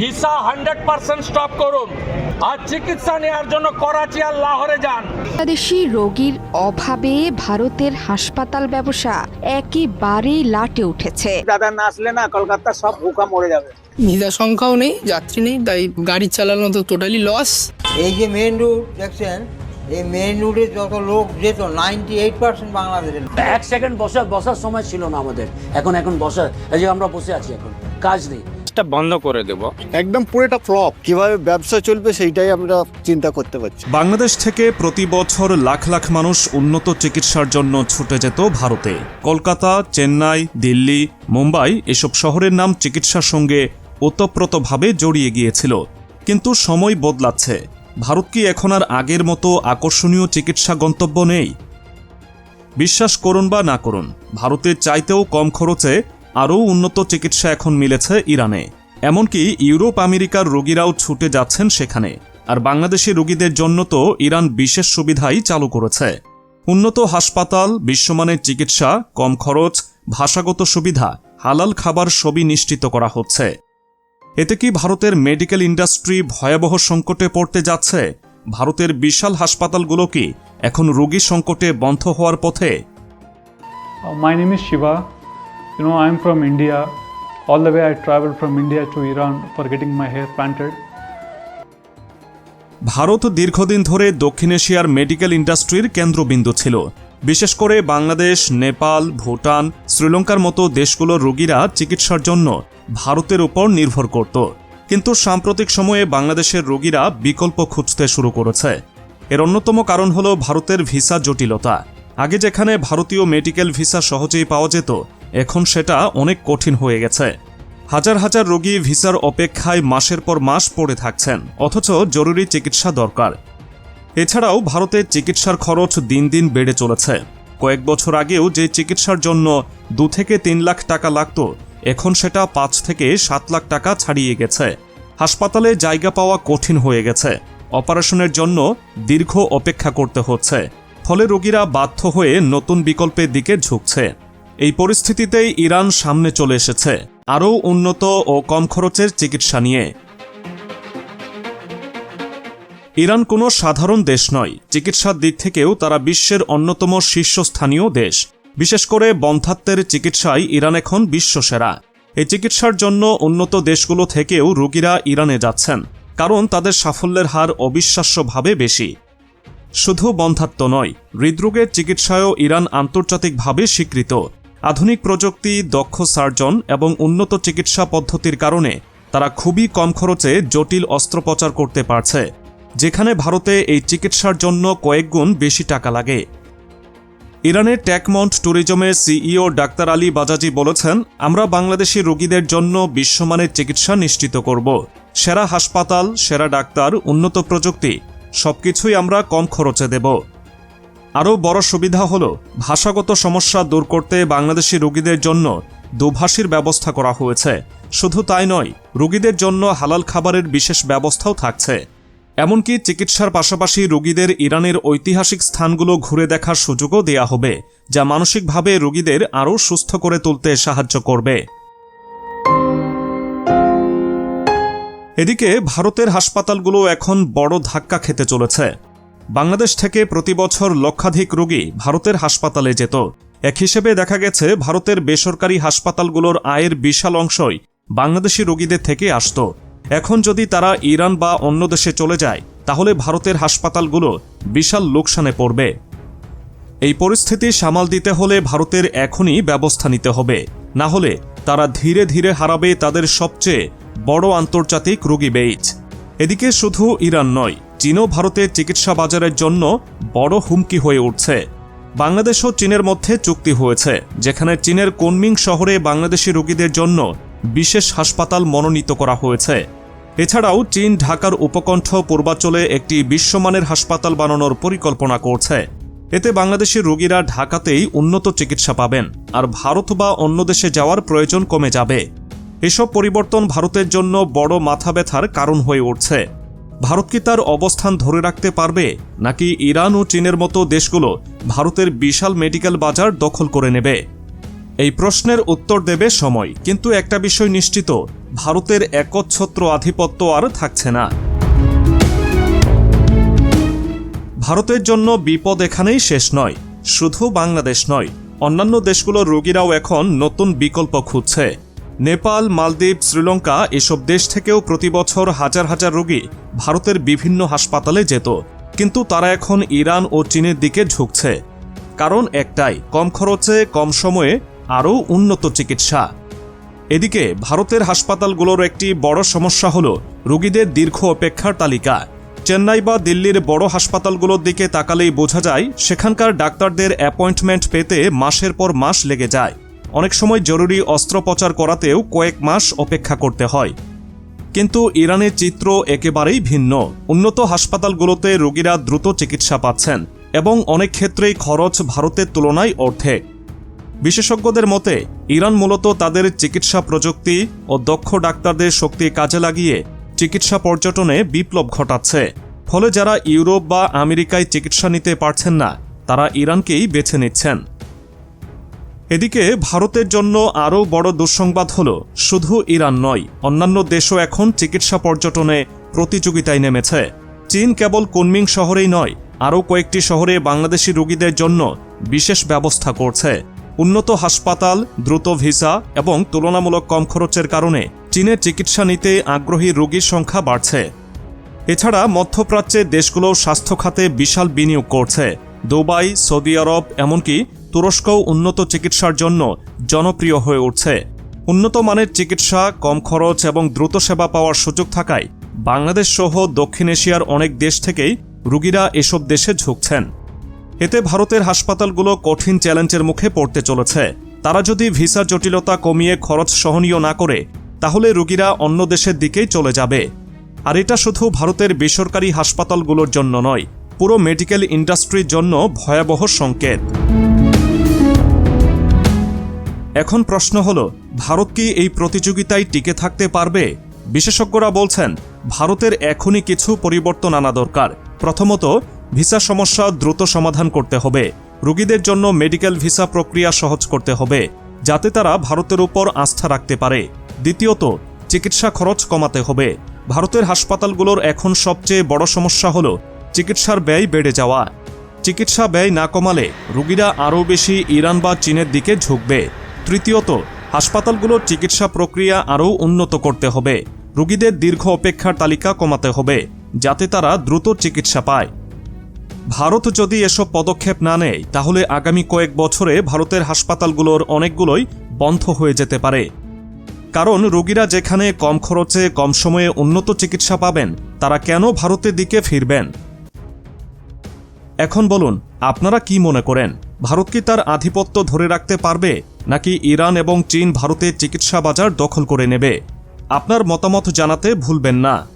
Visa hundred percent stop করুন। আর চিকিৎসা নেওয়ার জন্য করাচি আর লাহোরে যান। বাংলাদেশি রোগীর অভাবে ভারতের হাসপাতাল ব্যবসা একেবারেই লাটে উঠেছে। দাদা না আসলে না কলকাতা সব ভুকা মরে যাবে। ভিসা সংখ্যাও নেই যাত্রী নেই তাই গাড়ি চালানো তো টোটালি লস এই যে মেন রুট দেখছেন? এই মেন রুটে যত লোক যেত নাইনটি এইট পার্সেন্ট বাংলাদেশের এক সেকেন্ড বসা বসার সময় ছিল না আমাদের। এখন এখন বসা এই যে আমরা বসে আছি এখন। কাজ নেই। বন্ধ করে দেবো। একদম পুরোটা ফ্লপ। কীভাবে ব্যবসা চলবে সেইটাই আমরা চিন্তা করতে পারছি। বাংলাদেশ থেকে প্রতি বছর লাখ লাখ মানুষ উন্নত চিকিৎসার জন্য ছুটে যেত ভারতে। কলকাতা চেন্নাই দিল্লি মুম্বাই এসব শহরের নাম চিকিৎসার সঙ্গে ওতপ্রোতভাবে জড়িয়ে গিয়েছিল। কিন্তু সময় বদলাচ্ছে। ভারত কি এখন আর আগের মতো আকর্ষণীয় চিকিৎসা গন্তব্য নেই? বিশ্বাস করুন বা না করুন ভারতের চাইতেও কম খরচে আরও উন্নত চিকিৎসা এখন মিলেছে ইরানে। এমনকি ইউরোপ আমেরিকার রোগীরাও ছুটে যাচ্ছেন সেখানে। আর বাংলাদেশি রোগীদের জন্য তো ইরান বিশেষ সুবিধাই চালু করেছে। উন্নত হাসপাতাল বিশ্বমানের চিকিৎসা কম খরচ ভাষাগত সুবিধা হালাল খাবার সবই নিশ্চিত করা হচ্ছে। এতে কি ভারতের মেডিকেল ইন্ডাস্ট্রি ভয়াবহ সংকটে পড়তে যাচ্ছে? ভারতের বিশাল হাসপাতালগুলো কি এখন রোগী সংকটে বন্ধ হওয়ার পথে? My name is Shiva. You know, I'm from India. All the way I traveled from India to Iran for getting my hair planted. Bharat দীর্ঘদিন ধরে দক্ষিণ এশিয়ার মেডিকেল ইন্ডাস্ট্রির কেন্দ্রবিন্দু ছিল। বিশেষ করে বাংলাদেশ, নেপাল, ভুটান, শ্রীলঙ্কার মতো দেশগুলোর রোগীরা চিকিৎসার জন্য ভারতের উপর নির্ভর করত। কিন্তু সাম্প্রতিক সময়ে বাংলাদেশের রোগীরা বিকল্প খুঁজতে শুরু করেছে। এর অন্যতম কারণ হল ভারতের ভিসা জটিলতা। আগে যেখানে ভারতীয় মেডিকেল ভিসা সহজেই পাওয়া যেত এখন সেটা অনেক কঠিন হয়ে গেছে। হাজার হাজার রোগী ভিসার অপেক্ষায় মাসের পর মাস পড়ে থাকছেন, অথচ জরুরি চিকিৎসা দরকার। এছাড়াও ভারতের চিকিৎসার খরচ দিন দিন বেড়ে চলেছে। কয়েক বছর আগেও যে চিকিৎসার জন্য দু থেকে তিন লাখ টাকা লাগত, এখন সেটা পাঁচ থেকে সাত লাখ টাকা ছাড়িয়ে গেছে। হাসপাতালে জায়গা পাওয়া কঠিন হয়ে গেছে। অপারেশনের জন্য দীর্ঘ অপেক্ষা করতে হচ্ছে। ফলে রোগীরা বাধ্য হয়ে নতুন বিকল্পের দিকে ঝুঁকছে। এই পরিস্থিতিতেই ইরান সামনে চলে এসেছে, আরও উন্নত ও কম খরচের চিকিৎসা নিয়ে। ইরান কোনো সাধারণ দেশ নয়, চিকিৎসার দিক থেকেও তারা বিশ্বের অন্যতম শীর্ষস্থানীয় দেশ। বিশেষ করে বন্ধাত্বের চিকিৎসায় ইরান এখন বিশ্বসেরা। এই চিকিৎসার জন্য উন্নত দেশগুলো থেকেও রোগীরা ইরানে যাচ্ছেন, কারণ তাদের সাফল্যের হার অবিশ্বাস্যভাবে বেশি। শুধু বন্ধাত্ম নয়, হৃদরোগের চিকিৎসায়ও ইরান আন্তর্জাতিকভাবে স্বীকৃত। আধুনিক প্রযুক্তি, দক্ষ সার্জন এবং উন্নত চিকিৎসা পদ্ধতির কারণে তারা খুবই কম খরচে জটিল অস্ত্রোপচার করতে পারছে, যেখানে ভারতে এই চিকিৎসার জন্য কয়েকগুণ বেশি টাকা লাগে। ইরানের ট্যাকমন্ট ট্যুরিজমের সিইও ডাক্তার আলী বাজাজি বলেছেন, আমরা বাংলাদেশি রোগীদের জন্য বিশ্বমানের চিকিৎসা নিশ্চিত করব। সেরা হাসপাতাল, সেরা ডাক্তার, উন্নত প্রযুক্তি, সবকিছুই আমরা কম খরচে দেব। আরও বড় সুবিধা হল, ভাষাগত সমস্যা দূর করতে বাংলাদেশি রোগীদের জন্য দুভাষীর ব্যবস্থা করা হয়েছে। শুধু তাই নয়, রোগীদের জন্য হালাল খাবারের বিশেষ ব্যবস্থাও থাকছে। এমনকি চিকিৎসার পাশাপাশি রোগীদের ইরানের ঐতিহাসিক স্থানগুলো ঘুরে দেখার সুযোগও দেয়া হবে, যা মানসিকভাবে রোগীদের আরও সুস্থ করে তুলতে সাহায্য করবে। এদিকে ভারতের হাসপাতালগুলো এখন বড় ধাক্কা খেতে চলেছে। বাংলাদেশ থেকে প্রতি বছর লক্ষাধিক রোগী ভারতের হাসপাতালে যেত। এক হিসেবে দেখা গেছে, ভারতের বেসরকারি হাসপাতালগুলোর আয়ের বিশাল অংশই বাংলাদেশি রোগীদের থেকে আসত। এখন যদি তারা ইরান বা অন্য দেশে চলে যায়, তাহলে ভারতের হাসপাতালগুলো বিশাল লোকসানে পড়বে। এই পরিস্থিতি সামাল দিতে হলে ভারতের এখনই ব্যবস্থা নিতে হবে। না হলে তারা ধীরে ধীরে হারাবে তাদের সবচেয়ে বড় আন্তর্জাতিক রোগী বেইজ। এদিকে শুধু ইরান নয় চীনও ভারতের চিকিৎসা বাজারের জন্য বড় হুমকি হয়ে উঠছে। বাংলাদেশ ও চীনের মধ্যে চুক্তি হয়েছে, যেখানে চীনের কোনমিং শহরে বাংলাদেশি রোগীদের জন্য বিশেষ হাসপাতাল মনোনীত করা হয়েছে। এছাড়াও চীন ঢাকার উপকণ্ঠ পূর্বাঞ্চলে একটি বিশ্বমানের হাসপাতাল বানানোর পরিকল্পনা করছে। এতে বাংলাদেশি রোগীরা ঢাকাতেই উন্নত চিকিৎসা পাবেন, আর ভারত বা অন্য দেশে যাওয়ার প্রয়োজন কমে যাবে। এসব পরিবর্তন ভারতের জন্য বড় মাথা ব্যথার কারণ হয়ে উঠছে। ভারত কি তার অবস্থান ধরে রাখতে পারবে? নাকি ইরান ও চীনের মতো দেশগুলো ভারতের বিশাল মেডিকেল বাজার দখল করে নেবে? এই প্রশ্নের উত্তর দেবে সময়। কিন্তু একটা বিষয় নিশ্চিত, ভারতের একচ্ছত্র আধিপত্য আর থাকছে না। ভারতের জন্য বিপদ এখানেই শেষ নয়, শুধু বাংলাদেশ নয়। অন্যান্য দেশগুলোর রোগীরাও এখন নতুন বিকল্প খুঁজছে। নেপাল, মালদ্বীপ, শ্রীলঙ্কা এসব দেশ থেকেও প্রতি বছর হাজার হাজার রোগী ভারতের বিভিন্ন হাসপাতালে যেত। কিন্তু তারা এখন ইরান ও চীনের দিকে ঝুঁকছে। কারণ একটাই, কম খরচে, কম সময়ে আরও উন্নত চিকিৎসা। এদিকে, ভারতের হাসপাতালগুলোর একটি বড় সমস্যা হল রোগীদের দীর্ঘ অপেক্ষার তালিকা। চেন্নাই বা দিল্লির বড় হাসপাতালগুলোর দিকে তাকালেই বোঝা যায়, সেখানকার ডাক্তারদের অ্যাপয়েন্টমেন্ট পেতে মাসের পর মাস লেগে যায়। অনেক সময় জরুরি অস্ত্রোপচার করাতেও কয়েক মাস অপেক্ষা করতে হয়। কিন্তু ইরানের চিত্র একেবারেই ভিন্ন। উন্নত হাসপাতালগুলোতে রোগীরা দ্রুত চিকিৎসা পাচ্ছেন এবং অনেক ক্ষেত্রেই খরচ ভারতের তুলনায় অর্ধেক। বিশেষজ্ঞদের মতে, ইরান মূলত তাদের চিকিৎসা প্রযুক্তি ও দক্ষ ডাক্তারদের শক্তি কাজে লাগিয়ে চিকিৎসা পর্যটনে বিপ্লব ঘটাচ্ছে। ফলে যারা ইউরোপ বা আমেরিকায় চিকিৎসা নিতে পারছেন না, তারা ইরানকেই বেছে নিচ্ছেন। এদিকে ভারতের জন্য আরও বড় দুঃসংবাদ হল, শুধু ইরান নয়, অন্যান্য দেশও এখন চিকিৎসা পর্যটনে প্রতিযোগিতায় নেমেছে। চীন কেবল কুনমিং শহরেই নয়, আরও কয়েকটি শহরে বাংলাদেশি রোগীদের জন্য বিশেষ ব্যবস্থা করছে। উন্নত হাসপাতাল, দ্রুত ভিসা এবং তুলনামূলক কম খরচের কারণে চীনের চিকিৎসা নিতে আগ্রহী রোগীর সংখ্যা বাড়ছে। এছাড়া মধ্যপ্রাচ্যের দেশগুলো স্বাস্থ্য খাতে বিশাল বিনিয়োগ করছে। দুবাই, সৌদি আরব, এমনকি তুরস্কও উন্নত চিকিৎসার জন্য জনপ্রিয় হয়ে উঠছে। উন্নত মানের চিকিৎসা, কম খরচ এবং দ্রুত সেবা পাওয়ার সুযোগ থাকায় বাংলাদেশ সহ দক্ষিণ এশিয়ার অনেক দেশ থেকেই রুগীরা এসব দেশে ঝুঁকছেন। এতে ভারতের হাসপাতালগুলো কঠিন চ্যালেঞ্জের মুখে পড়তে চলেছে। তারা যদি ভিসা জটিলতা কমিয়ে খরচ সহনীয় না করে, তাহলে রুগীরা অন্য দেশের দিকেই চলে যাবে। আর এটা শুধু ভারতের বেসরকারি হাসপাতালগুলোর জন্য নয়, পুরো মেডিকেল ইন্ডাস্ট্রির জন্য ভয়াবহ সংকেত। এখন প্রশ্ন হল, ভারত কি এই প্রতিযোগিতায় টিকে থাকতে পারবে? বিশেষজ্ঞরা বলছেন, ভারতের এখনই কিছু পরিবর্তন আনা দরকার। প্রথমত, ভিসা সমস্যা দ্রুত সমাধান করতে হবে। রোগীদের জন্য মেডিকেল ভিসা প্রক্রিয়া সহজ করতে হবে, যাতে তারা ভারতের উপর আস্থা রাখতে পারে। দ্বিতীয়ত, চিকিৎসা খরচ কমাতে হবে। ভারতের হাসপাতালগুলোর এখন সবচেয়ে বড় সমস্যা হল, চিকিৎসার ব্যয় বেড়ে যাওয়া। চিকিৎসা ব্যয় না কমালে রোগীরা আরও বেশি ইরান বা চীনের দিকে ঝুঁকবে। তৃতীয়ত, হাসপাতালগুলোর চিকিৎসা প্রক্রিয়া আরও উন্নত করতে হবে। রোগীদের দীর্ঘ অপেক্ষার তালিকা কমাতে হবে, যাতে তারা দ্রুত চিকিৎসা পায়। ভারত যদি এসব পদক্ষেপ না নেয়, তাহলে আগামী কয়েক বছরে ভারতের হাসপাতালগুলোর অনেকগুলোই বন্ধ হয়ে যেতে পারে। কারণ রোগীরা যেখানে কম খরচে, কম সময়ে উন্নত চিকিৎসা পাবেন, তারা কেন ভারতের দিকে ফিরবেন? এখন বলুন, আপনারা কি মনে করেন, ভারত কি তার আধিপত্য ধরে রাখতে পারবে? নাকি ইরান এবং চীন ভারতের চিকিৎসা বাজার দখল করে নেবে? আপনার মতামত জানাতে ভুলবেন না।